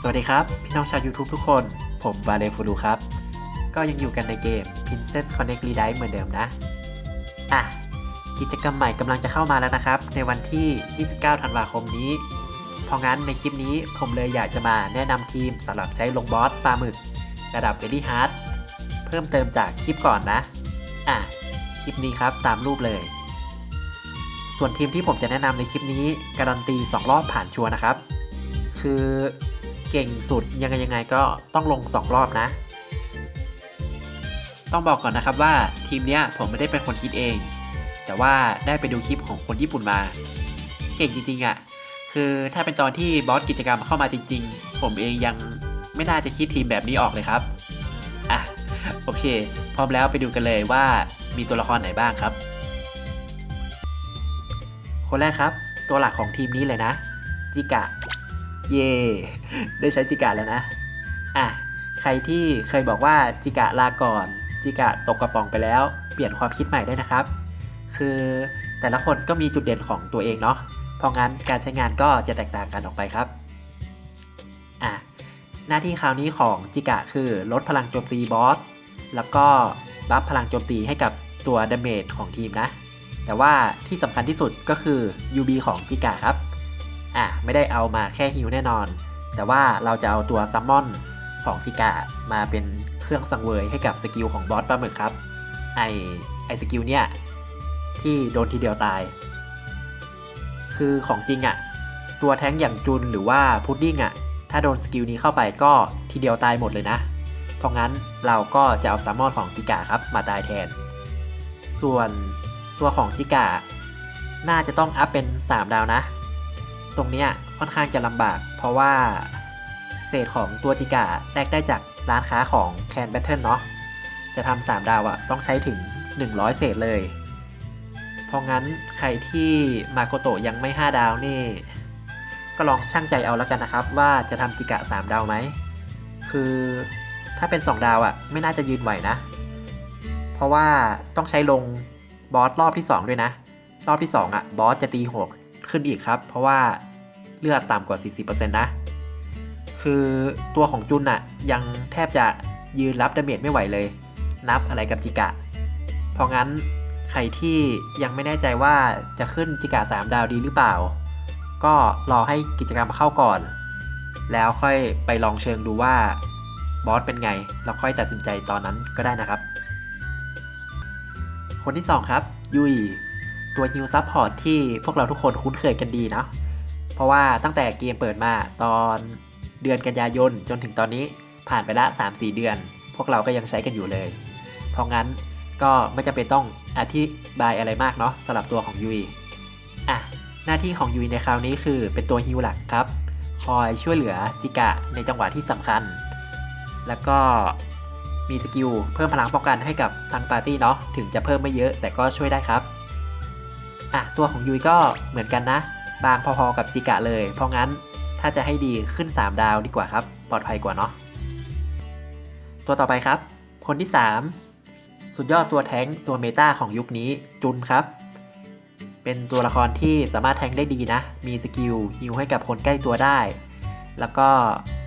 สวัสดีครับ พี่น้องชาว YouTube ทุกคน ผมบาเลฟูรูครับ ก็ยังอยู่กันในเกม Princess Connect r e d i v e เหมือนเดิมนะ อะ กิจกรรมใหม่กำลังจะเข้ามาแล้วนะครับ ในวันที่ 29 ธันวาคมนี้ เพราะงั้นในคลิปนี้ผมเลยอยากจะมาแนะนำทีมสำหรับใช้ลงบอสปลาหมึก ระดับ Very Hard เพิ่มเติมจากคลิปก่อนนะ อะ คลิปนี้ครับตามรูปเลย ส่วนทีมที่ผมจะแนะนำในคลิปนี้การันตี 2 รอบผ่านชัวร์นะครับ คือ เก่งสุดยังไงยังไงก็ต้องลง 2 รอบนะ ต้องบอกก่อนนะครับว่าทีมเนี้ยผมไม่ได้เป็นคนคิดเอง แต่ว่าได้ไปดูคลิปของคนญี่ปุ่นมา เก่งจริงๆอะ่ะคือถ้าเป็นตอนที่บอสกิจกรรมเข้ามาจริง ๆ ผมเองยังไม่น่าจะคิดทีมแบบนี้ออกเลยครับอะโอเค พร้อมแล้วไปดูกันเลยว่ามีตัวละครไหนบ้างครับ คนแรกครับ ตัวหลักของทีมนี้เลยนะจิกะ เย่ได้ใช้จิกะแล้วนะ อะ ใครที่เคยบอกว่าจิกะลาก่อน จิกะตกกระป๋องไปแล้ว เปลี่ยนความคิดใหม่ได้นะครับ คือแต่ละคนก็มีจุดเด่นของตัวเองเนาะ เพราะงั้นการใช้งานก็จะแตกต่างกันออกไปครับ อะ หน้าที่คราวนี้ของจิกะคือลดพลังโจมตีบอส แล้วก็บัฟพลังโจมตีให้กับตัวดาเมจของทีมนะ แต่ว่าที่สำคัญที่สุดก็คือ UB ของจิกะครับ อะไม่ได้เอามาแค่ฮิวแน่นอน แต่ว่าเราจะเอาตัวซัมมอนของจิกะมาเป็นเครื่องสังเวยให้กับสกิลของบอสปลาหมึกครับ ไอไอสกิลเนี่ยที่โดนทีเดียวตาย คือของจริงอะ่ะ ตัวแท้งอย่างจุนหรือว่าพุดดิ้งอะ่ะ ถ้าโดนสกิลนี้เข้าไปก็ทีเดียวตายหมดเลยนะ เพราะงั้นเราก็จะเอาซัมมอนของจิกะครับมาตายแทน ส่วนตัวของจิกะน่าจะต้องอัพเป็น 3 ดาวนะ ตรงเนี้ยค่อนข้างจะลำบาก เพราะว่าเศษของตัวจิกะแลกได้จากร้านค้าของแคนแบทเทิลเนาะจะทำสามดาวอะ่ะต้องใช้ถึง 100 เศษเลย เพราะงั้นใครที่มาโกโตยังไม่ 5 ดาวนี่ ก็ลองช่างใจเอาแล้วกันนะครับ ว่าจะทำจิกะ 3 ดาวไหม คือถ้าเป็น 2 ดาวอะ่ะไม่น่าจะยืนไหวนะ เพราะว่าต้องใช้ลงบอสรอบที่ 2 ด้วยนะ รอบที่ 2อะ่ะบอสจะตีโหดขึ้นอีกครับ เพราะว่า เลือดต่ำกว่า 40%นะ คือตัวของจุนอะยังแทบจะยืนรับดาเมจไม่ไหวเลย นับอะไรกับจิกะ เพราะงั้นใครที่ยังไม่แน่ใจว่าจะขึ้นจิกะ 3 ดาวดีหรือเปล่า ก็รอให้กิจกรรมเข้าก่อน แล้วค่อยไปลองเชิงดูว่าบอสเป็นไง แล้วค่อยตัดสินใจตอนนั้นก็ได้นะครับ คนที่ 2 ครับ ยุยตัวฮิวซับพอร์ตที่พวกเราทุกคนคุ้นเคยกันดีเนาะ เพราะว่าตั้งแต่เกมเปิดมาตอนเดือนกันยายนจนถึงตอนนี้ผ่านไปละ 3-4 เดือน พวกเราก็ยังใช้กันอยู่เลย เพราะงั้นก็ไม่จำเป็นต้องอธิบายอะไรมากเนาะสำหรับตัวของยุยอะหน้าที่ของยุยในคราวนี้คือเป็นตัวฮิวหลักครับคอยช่วยเหลือจิกะในจังหวะที่สำคัญ แล้วก็มีสกิลเพิ่มพลังป้องกันให้กับทางปาร์ตี้เนาะถึงจะเพิ่มไม่เยอะแต่ก็ช่วยได้ครับอะตัวของยุยก็เหมือนกันนะ บางพอๆกับจิกะเลย เพราะงั้นถ้าจะให้ดีขึ้น 3 ดาวดีกว่าครับ ปลอดภัยกว่าเนาะตัวต่อไปครับ คนที่ 3 สุดยอดตัวแท้งตัวเมตาของยุคนี้จุนครับ เป็นตัวละครที่สามารถแทงได้ดีนะ มีสกิลฮิวให้กับคนใกล้ตัวได้ แล้วก็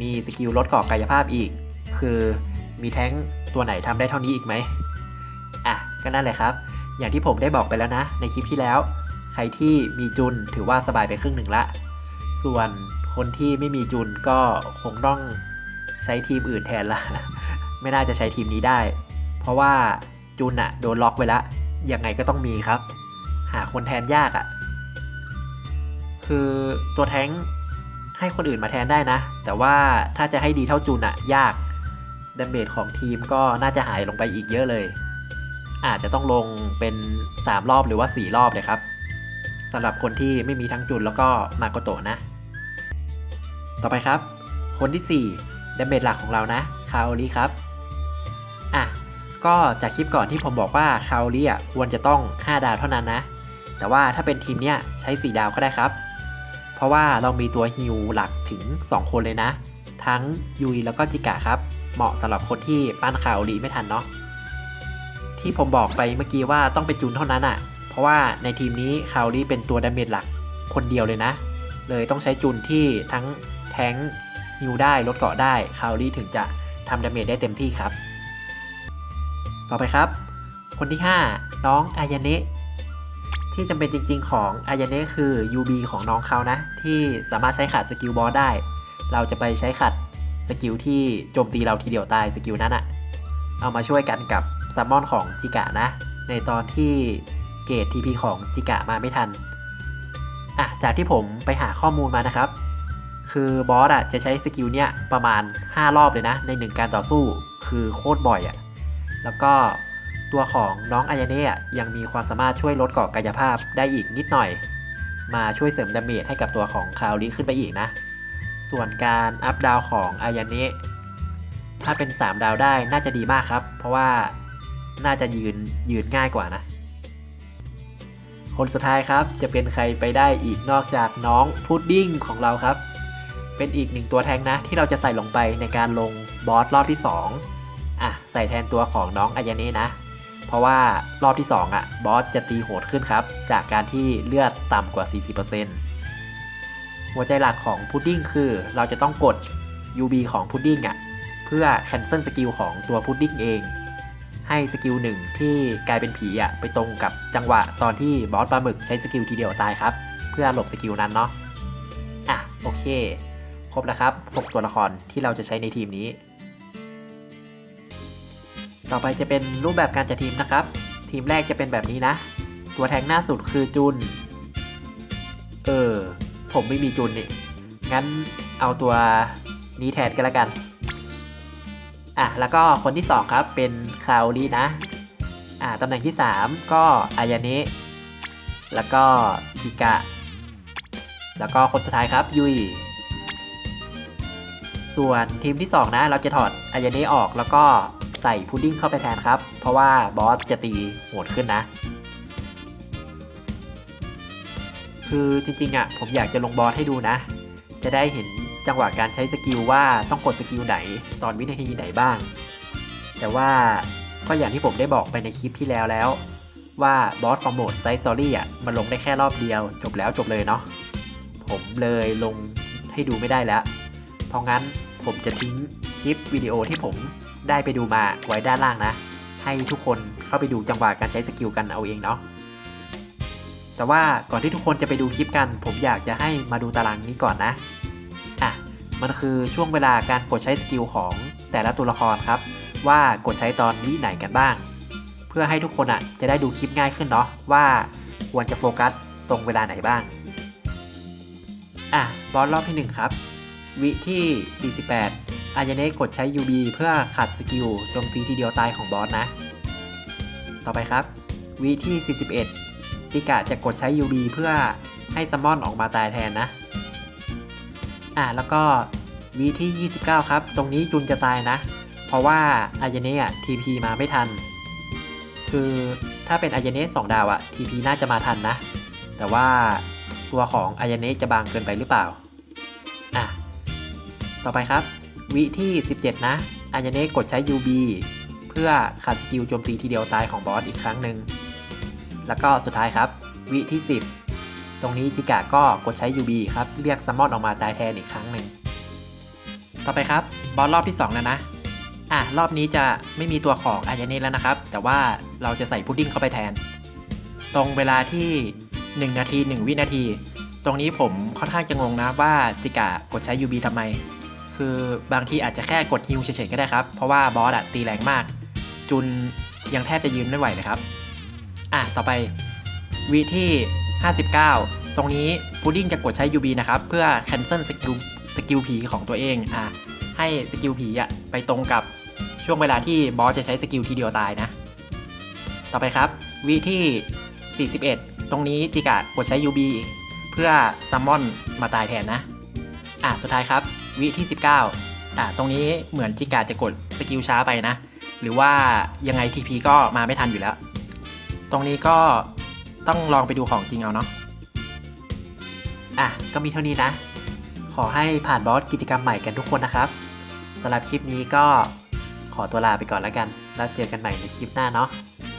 มีสกิลลดก่อกายภาพอีก คือมีแท้งตัวไหนทำได้เท่านี้อีกไหมอะก็นั่นแหละครับ อย่างที่ผมได้บอกไปแล้วนะ ในคลิปที่แล้ว รที่มีจุนถือว่าสบายไปครึ่งหนึ่งละ ส่วนคนที่ไม่มีจุนก็คงต้องใช้ทีมอื่นแทนละ ไม่น่าจะใช้ทีมนี้ได้ เพราะว่าจุนอะโดนล็อกไว้ละ ยังไงก็ต้องมีครับ หาคนแทนยากอะคือตัวแท้งให้คนอื่นมาแทนได้นะ แต่ว่าถ้าจะให้ดีเท่าจุนอะยากดาเมจของทีมก็น่าจะหายลงไปอีกเยอะเลย อาจจะต้องลงเป็น 3 รอบหรือว่า 4 รอบเลยครับ สำหรับคนที่ไม่มีทั้งจุนแล้วก็มาโกโตะนะ ต่อไปครับ คนที่4ดาเมจหลักของเรานะคาโอริครับอะก็จากคลิปก่อนที่ผมบอกว่าคาโอริอะควรจะต้อง 5 ดาวเท่านั้นนะ แต่ว่าถ้าเป็นทีมเนี้ยใช้ 4 ดาวก็ได้ครับ เพราะว่าเรามีตัวฮิวหลักถึง 2 คนเลยนะ ทั้งยุยแล้วก็จิกะครับ เหมาะสำหรับคนที่ปั้นคาโอริไม่ทันเนาะที่ผมบอกไปเมื่อกี้ว่าต้องเป็นจูนเท่านั้นอะ ราะว่าในทีมนี้คาโอริเป็นตัวดาเมจหลักคนเดียวเลยนะ เลยต้องใช้จุนที่ทั้งแทงฮิวได้ลดเกราะได้คาวรี่ถึงจะทำดาเมจได้เต็มที่ครับ ต่อไปครับ คนที่ 5 น้องอายาเนะที่จำเป็นจริงๆของอายาเนะคือ UB ของน้องเขานะ ที่สามารถใช้ขัดสกิลบอสได้ เราจะไปใช้ขัดสกิลที่โจมตีเราทีเดียวตายสกิลนั้นอะเอามาช่วยกันกับซัมมอนของจิกะนะ ในตอนที่ เกรด TP ของจิกะมาไม่ทันอะจากที่ผมไปหาข้อมูลมานะครับ คือบอสอะจะใช้สกิลเนี้ยประมาณ 5 รอบเลยนะ ในหนึ่งการต่อสู้คือโคตรบ่อยอะแล้วก็ตัวของน้องอายาเน่อะยังมีความสามารถช่วยลดเกราะกายภาพได้อีกนิดหน่อย มาช่วยเสริมดาเมจให้กับตัวของคาวริขึ้นไปอีกนะ ส่วนการอัพดาวของอายาเนะถ้าเป็น 3 ดาวได้น่าจะดีมากครับ เพราะว่าน่าจะยืนยืนง่ายกว่านะ คนสุดท้ายครับจะเป็นใครไปได้อีกนอกจากน้องพุดดิ้งของเราครับ เป็นอีกหนึ่งตัวแทงนะที่เราจะใส่ลงไปในการลงบอสรอบที่ 2 อะ ใส่แทนตัวของน้องอายาน่นะ เพราะว่ารอบที่ 2อะบอสจะตีโหดขึ้นครับ จากการที่เลือดต่ำกว่า 40%หัวใจหลักของพุดดิ้งคือเราจะต้องกด UB ของพุดดิ้งอะเพื่อแคนเซิลสกิลของตัวพุดดิ้งเอง ให้สกิลหนึ่งที่กลายเป็นผีอะไปตรงกับจังหวะตอนที่บอสปลาหมึกใช้สกิลทีเดียวตายครับ เพื่อหลบสกิลนั้นเนาะอะโอเค ครบแล้วครับ 6 ตัวละครที่เราจะใช้ในทีมนี้ ต่อไปจะเป็นรูปแบบการจัดทีมนะครับ ทีมแรกจะเป็นแบบนี้นะ ตัวแทงหน้าสุดคือจุน เออ ผมไม่มีจุนนี่งั้นเอาตัวนี้แทนกันละกัน อะแล้วก็คนที่ 2 ครับเป็นคา o รีนะอ่าตำแหน่งที่ 3 ก็อายานะแล้วก็ฮิกะ แล้วก็คนสุดท้ายครับยุยส่วนทีมที่ 2 นะ เราจะถอดอายานะออกแล้วก็ใส่พุดดิ้งเข้าไปแทนครับ เพราะว่าบอสจะตีโหดขึ้นนะ คือจริงๆอะผมอยากจะลงบอสให้ดูนะ จะได้เห็น จังหวะการใช้สกิลว่าต้องกดสกิลไหนตอนวินาทีไหนบ้าง แต่ว่าก็อย่างที่ผมได้บอกไปในคลิปที่แล้วแล้ว ว่าบอสฟอร์โหมดไซส์สตอรี่อะมันลงได้แค่รอบเดียว จบแล้วจบเลยเนาะผมเลยลงให้ดูไม่ได้แล้ว เพราะงั้นผมจะทิ้งคลิปวิดีโอที่ผมได้ไปดูมาไว้ด้านล่างนะ ให้ทุกคนเข้าไปดูจังหวะการใช้สกิลกันเอาเองเนาะแต่ว่าก่อนที่ทุกคนจะไปดูคลิปกัน ผมอยากจะให้มาดูตารางนี้ก่อนนะ มันคือช่วงเวลาการกดใช้สกิลของแต่ละตัวละครครับ ว่ากดใช้ตอนวิไหนกันบ้าง เพื่อให้ทุกคนอะจะได้ดูคลิปง่ายขึ้นเนาะว่าควรจะโฟกัสตรงเวลาไหนบ้างอะบอสรอบที่ 1 ครับ วิที่ 48 อายเนะกดใช้ UB เพื่อขัดสกิลโจมตีทีเดียวตายของบอสนะ ต่อไปครับ วิที่ 41จิกะจะกดใช้ UB เพื่อให้ซัมมอนออกมาตายแทนนะ อะแล้วก็วีที่ 29 ครับ ตรงนี้จุนจะตายนะ เพราะว่าอายเนะอะ TP มาไม่ทัน คือถ้าเป็นอายเนะ2ดาวอะ TP น่าจะมาทันนะ แต่ว่าตัวของอายเนะจะบางเกินไปหรือเปล่า อะ ต่อไปครับ วิที่ 17 นะอายเนะกดใช้ UB เพื่อขัดสกิลโจมตีทีเดียวตายของบอสอีกครั้งหนึ่ง แล้วก็สุดท้ายครับ วิที่ 10 ตรงนี้จิกะก็กดใช้ UB ครับ เรียกซัมมอนออกมาตายแทนอีกครั้งหนึ่ง ต่อไปครับ บอสรอบที่ 2 แล้วนะ อะ รอบนี้จะไม่มีตัวของอายาเนะแล้วนะครับ แต่ว่าเราจะใส่พุดดิ้งเข้าไปแทน ตรงเวลาที่ 1 นาที 1 วินาที ตรงนี้ผมค่อนข้างจะงงนะว่าจิกะกดใช้ UB ทำไม คือบางทีอาจจะแค่กดฮิวเฉยๆก็ได้ครับ เพราะว่าบอสอะตีแรงมาก จุนยังแทบจะยืนไม่ไหวเลยครับ อะ ต่อไปวิที่ 59 ตรงนี้พุดดิ้งจะกดใช้ UB นะครับ เพื่อ cancel สกิลสกิลผีของตัวเองอะให้สกิลผีอะไปตรงกับช่วงเวลาที่บอสจะใช้สกิลทีเดียวตายนะ ต่อไปครับ วิที่ 41 ตรงนี้จิกะกดใช้ UB เพื่อซัมมอนมาตายแทนนะ อะสุดท้ายครับ วิที่ 19 อะตรงนี้เหมือนจิกะจะกดสกิลช้าไปนะ หรือว่ายังไง TP ก็มาไม่ทันอยู่แล้ว ตรงนี้ก็ ต้องลองไปดูของจริงเอาเนาะอะก็มีเท่านี้นะ ขอให้ผ่านบอสกิจกรรมใหม่กันทุกคนนะครับสำหรับคลิปนี้ก็ขอตัวลาไปก่อนแล้วกัน แล้วเจอกันใหม่ในคลิปหน้าเนาะ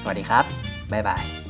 สวัสดีครับบ๊ายบาย